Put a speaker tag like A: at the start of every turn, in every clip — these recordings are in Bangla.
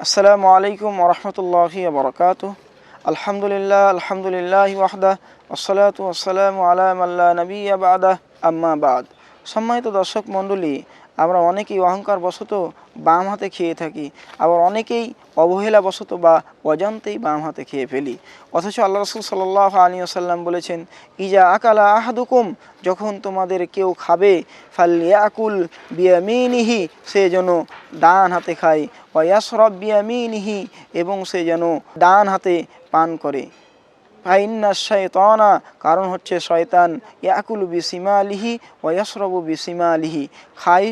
A: السلام عليكم ورحمة
B: الله وبركاته. الحمد لله الحمد لله وحده. والصلاة والسلام على من لا نبي بعده. أما بعد سميت دشك مندلي আমরা অনেকেই অহংকার বশত বাম হাতে খেয়ে থাকি, আবার অনেকেই অবহেলা বশত বা অজান্তেই বাম হাতে খেয়ে ফেলি। অথচ আল্লাহ রসুল সাল্লাহ আলী আসাল্লাম বলেছেন, ইজা আকালা আহাদুকুম, যখন তোমাদের কেউ খাবে ফালিয়াকুল বিয়ামিনিহি, সে যেন ডান হাতে খায়। ওয়াসরব বিয়ামিনিহি, এবং সে যেন ডান হাতে পান করে। ফাইন্না কারণ হচ্ছে শয়তান, ইয়াকুল বিসিমা আলিহি ওয়াসরবু বিসিমা আলিহি খাই,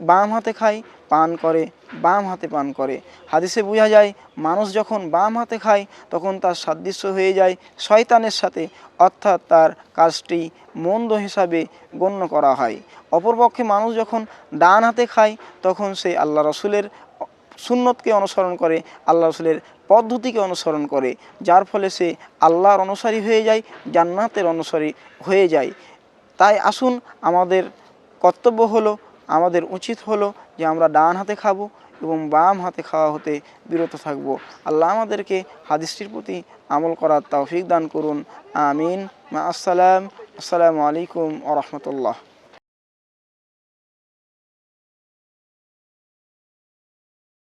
B: বাম হাতে খায় পান করে, বাম হাতে পান করে। হাদিসে বোঝা যায়, মানুষ যখন বাম হাতে খায়, তখন তার সাদৃশ্য হয়ে যায় শয়তানের সাথে, অর্থাৎ তার কাজটি মন্দ হিসাবে গণ্য করা হয়। অপরপক্ষে মানুষ যখন ডান হাতে খায়, তখন সে আল্লাহ রসুলের সুন্নতকে অনুসরণ করে, আল্লাহ রসুলের পদ্ধতিকে অনুসরণ করে, যার ফলে সে আল্লাহর অনুসারী হয়ে যায়, জান্নাতের অনুসারী হয়ে যায়। তাই আসুন, আমাদের কর্তব্য হলো, আমাদের উচিত হলো যে আমরা ডান হাতে খাব এবং বাম হাতে খাওয়া হতে বিরত থাকব। আল্লাহ আমাদেরকে হাদিসটির প্রতি আমল করার তৌফিক দান করুন। আমিন। আসসালাম। আসসালামু আলাইকুম আ রহমতুল্লাহ।